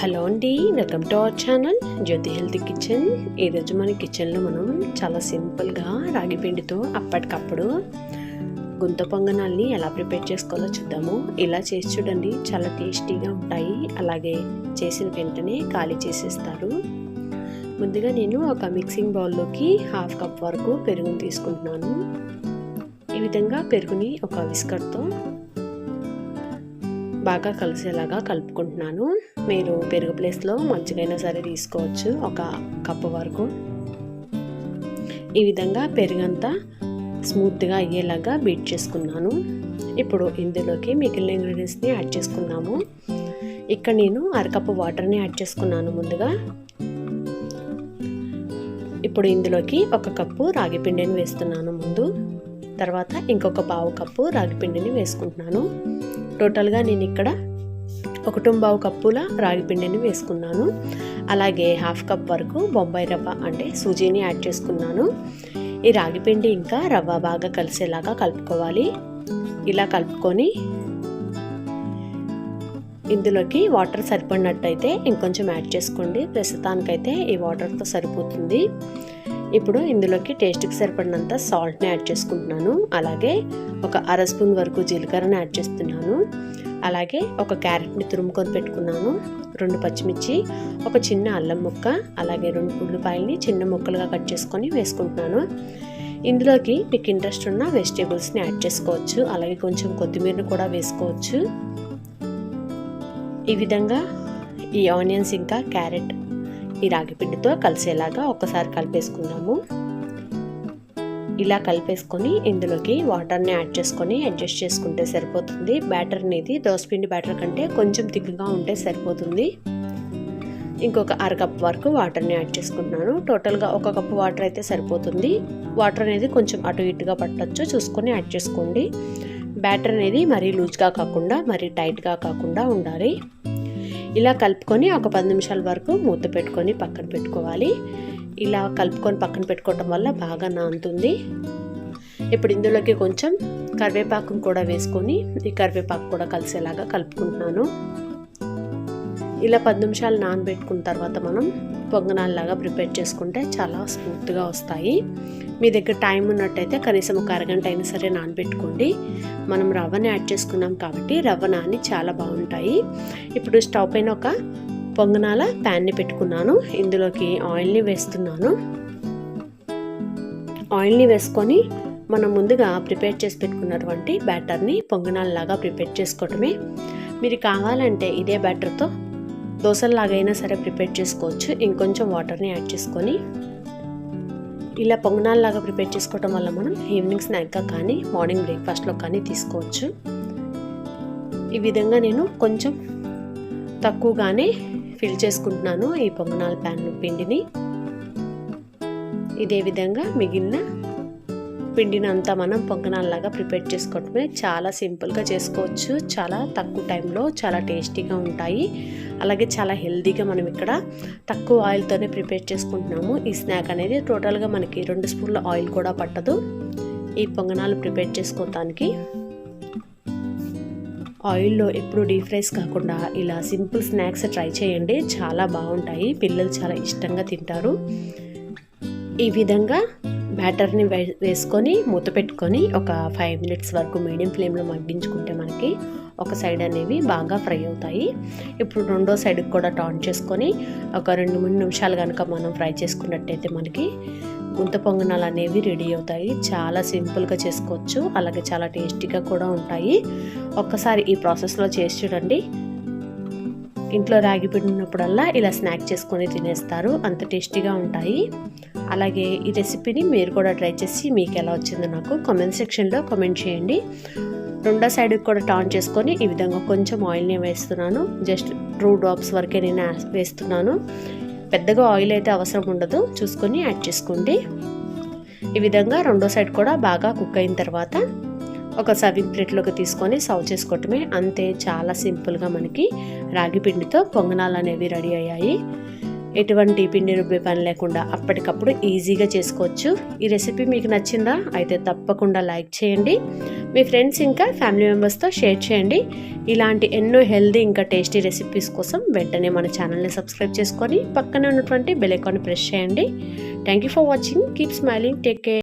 Hello అండి welcome to our channel Jyothi healthy kitchen. ఈరోజు మన కిచెన్లో మనం చాలా సింపుల్గా రాగి పిండితో అప్పటికప్పుడు గుంత పొంగనాల్ని ఎలా ప్రిపేర్ చేసుకోవాలో చూద్దాము. ఇలా చేసి చూడండి చాలా టేస్టీగా ఉంటాయి. అలాగే చేసిన వెంటనే ఖాళీ చేసేస్తారు. ముందుగా నేను ఒక మిక్సింగ్ బౌల్లోకి హాఫ్ కప్ వరకు పెరుగుని తీసుకుంటున్నాను. ఈ విధంగా పెరుగుని ఒక విస్కర్తో బాగా కలిసేలాగా కలుపుకుంటున్నాను. మీరు పెరుగు ప్లేస్లో మంచిగైనా సరే తీసుకోవచ్చు ఒక కప్పు వరకు. ఈ విధంగా పెరుగంతా స్మూత్గా అయ్యేలాగా బీట్ చేసుకున్నాను. ఇప్పుడు ఇందులోకి మిగిలిన ఇంగ్రీడియంట్స్ని యాడ్ చేసుకున్నాము ఇక్కడ నేను అరకప్పు వాటర్ని యాడ్ చేసుకున్నాను ముందుగా. ఇప్పుడు ఇందులోకి ఒక కప్పు రాగి పిండిని వేస్తున్నాను ముందు. తర్వాత ఇంకొక పావు కప్పు రాగి పిండిని వేసుకుంటున్నాను. టోటల్గా నేను ఇక్కడ ఒకటుంబావు బావు కప్పుల రాగి పిండిని వేసుకున్నాను. అలాగే హాఫ్ కప్ వరకు బొంబాయి రవ్వ అంటే సూజీని యాడ్ చేసుకున్నాను. ఈ రాగి పిండి ఇంకా రవ్వ బాగా కలిసేలాగా కలుపుకోవాలి. ఇలా కలుపుకొని ఇందులోకి వాటర్ సరిపడినట్టయితే ఇంకొంచెం యాడ్ చేసుకోండి. ప్రస్తుతానికైతే ఈ వాటర్తో సరిపోతుంది. ఇప్పుడు ఇందులోకి టేస్ట్కి సరిపడినంత సాల్ట్ని యాడ్ చేసుకుంటున్నాను. అలాగే ఒక అర స్పూన్ వరకు జీలకర్రని యాడ్ చేస్తున్నాను. అలాగే ఒక క్యారెట్ని తురుముకొని పెట్టుకున్నాను. రెండు పచ్చిమిర్చి ఒక చిన్న అల్లం ముక్క అలాగే రెండు ఉల్లిపాయల్ని చిన్న ముక్కలుగా కట్ చేసుకొని వేసుకుంటున్నాను. ఇందులోకి మీకు ఇంట్రెస్ట్ ఉన్న వెజిటేబుల్స్ని యాడ్ చేసుకోవచ్చు. అలాగే కొంచెం కొత్తిమీరని కూడా వేసుకోవచ్చు. ఈ విధంగా ఈ ఆనియన్స్ ఇంకా క్యారెట్ ఈ రాగి పిండితో కలిసేలాగా ఒకసారి కలిపేసుకుందాము. ఇలా కలిపేసుకొని ఇందులోకి వాటర్ని యాడ్ చేసుకొని అడ్జస్ట్ చేసుకుంటే సరిపోతుంది. బ్యాటర్ అనేది దోసపిండి బ్యాటర్ కంటే కొంచెం తిక్కుగా ఉంటే సరిపోతుంది. ఇంకొక అరకప్ వరకు వాటర్ని యాడ్ చేసుకుంటున్నాను. టోటల్గా ఒక కప్పు వాటర్ అయితే సరిపోతుంది. వాటర్ అనేది కొంచెం అటు ఇటుగా పట్టచ్చు. చూసుకొని యాడ్ చేసుకోండి. బ్యాటర్ అనేది మరీ లూజ్గా కాకుండా మరీ టైట్గా కాకుండా ఉండాలి. ఇలా కలుపుకొని ఒక పది నిమిషాల వరకు మూత పెట్టుకొని పక్కన పెట్టుకోవాలి. ఇలా కలుపుకొని పక్కన పెట్టుకోవటం వల్ల బాగా నానుతుంది. ఇప్పుడు ఇందులోకి కొంచెం కరివేపాకును కూడా వేసుకొని ఈ కరివేపాకు కూడా కలిసేలాగా కలుపుకుంటున్నాను. ఇలా పది నిమిషాలు నానబెట్టుకున్న తర్వాత మనం పొంగనాలలాగా ప్రిపేర్ చేసుకుంటే చాలా స్మూత్గా వస్తాయి. మీ దగ్గర టైం ఉన్నట్టయితే కనీసం ఒక అరగంట అయినా సరే నానబెట్టుకోండి. మనం రవ్వని యాడ్ చేసుకున్నాం కాబట్టి రవ్వ నాని చాలా బాగుంటాయి. ఇప్పుడు స్టవ్ పైన ఒక పొంగనాల ప్యాన్ని పెట్టుకున్నాను. ఇందులోకి ఆయిల్ని వేస్తున్నాను. ఆయిల్ని వేసుకొని మనం ముందుగా ప్రిపేర్ చేసి పెట్టుకున్నటువంటి బ్యాటర్ని పొంగనాలలాగా ప్రిపేర్ చేసుకోవటమే. మీరు కావాలంటే ఇదే బ్యాటర్తో దోశల్లాగైనా సరే ప్రిపేర్ చేసుకోవచ్చు. ఇంకొంచెం వాటర్ని యాడ్ చేసుకొని ఇలా పొంగనాల్లాగా ప్రిపేర్ చేసుకోవటం వల్ల మనం ఈవినింగ్ స్నాక్గా కానీ మార్నింగ్ బ్రేక్ఫాస్ట్లో కానీ తీసుకోవచ్చు. ఈ విధంగా నేను కొంచెం తక్కువగానే ఫిల్ చేసుకుంటున్నాను ఈ పొంగనాల ప్యాన్ పిండిని. ఇదే విధంగా మిగిలిన పిండిని అంతా మనం పొంగనాల్లాగా ప్రిపేర్ చేసుకోవటమే చాలా సింపుల్గా చేసుకోవచ్చు. చాలా తక్కువ టైంలో చాలా టేస్టీగా ఉంటాయి. అలాగే చాలా హెల్దీగా మనం ఇక్కడ తక్కువ ఆయిల్తోనే ప్రిపేర్ చేసుకుంటున్నాము. ఈ స్నాక్ అనేది టోటల్గా మనకి రెండు స్పూన్ల ఆయిల్ కూడా పట్టదు. ఈ పొంగనాలు ప్రిపేర్ చేసుకోవటానికి ఆయిల్లో ఎప్పుడు డీప్ ఫ్రైస్ కాకుండా ఇలా సింపుల్ స్నాక్స్ ట్రై చేయండి. చాలా బాగుంటాయి. పిల్లలు చాలా ఇష్టంగా తింటారు. ఈ విధంగా బ్యాటర్ని వేసుకొని మూత పెట్టుకొని ఒక ఫైవ్ మినిట్స్ వరకు మీడియం ఫ్లేమ్లో మగ్గించుకుంటే మనకి ఒక సైడ్ అనేవి బాగా ఫ్రై అవుతాయి. ఇప్పుడు రెండో సైడ్కి కూడా టర్న్ చేసుకొని ఒక రెండు మూడు నిమిషాలు కనుక మనం ఫ్రై చేసుకున్నట్టయితే మనకి గుంత పొంగనాలు అనేవి రెడీ అవుతాయి. చాలా సింపుల్గా చేసుకోవచ్చు. అలాగే చాలా టేస్టీగా కూడా ఉంటాయి. ఒక్కసారి ఈ ప్రాసెస్లో చేసి చూడండి. ఇంట్లో రాగి ఉన్నప్పుడల్లా ఇలా స్నాక్ చేసుకొని తినేస్తారు. అంత టేస్టీగా ఉంటాయి. అలాగే ఈ రెసిపీని మీరు కూడా ట్రై చేసి మీకు ఎలా వచ్చిందో నాకు కామెంట్ సెక్షన్లో కామెంట్ చేయండి. రెండో సైడ్కి కూడా టర్న్ చేసుకొని ఈ విధంగా కొంచెం ఆయిల్ని వేస్తున్నాను. జస్ట్ టూ డ్రాప్స్ వరకే నేను వేస్తున్నాను. పెద్దగా ఆయిల్ అయితే అవసరం ఉండదు. చూసుకొని యాడ్ చేసుకోండి. ఈ విధంగా రెండో సైడ్ కూడా బాగా కుక్ అయిన తర్వాత ఒక సర్వింగ్ ప్లేట్లోకి తీసుకొని సర్వ్ చేసుకోవటమే అంతే. చాలా సింపుల్గా మనకి రాగి పిండితో పొంగనాలు అనేవి రెడీ అయ్యాయి. ఎటువంటి పిండి రుబ్బే పని లేకుండా అప్పటికప్పుడు ఈజీగా చేసుకోవచ్చు. ఈ రెసిపీ మీకు నచ్చిందా? అయితే తప్పకుండా లైక్ చేయండి. మీ ఫ్రెండ్స్ ఇంకా ఫ్యామిలీ మెంబర్స్తో షేర్ చేయండి. ఇలాంటి ఎన్నో హెల్దీ ఇంకా టేస్టీ రెసిపీస్ కోసం వెంటనే మన ఛానల్ని సబ్స్క్రైబ్ చేసుకొని పక్కనే ఉన్నటువంటి బెల్ ఐకాన్ని ప్రెస్ చేయండి. Thank you for watching. Keep smiling. Take care.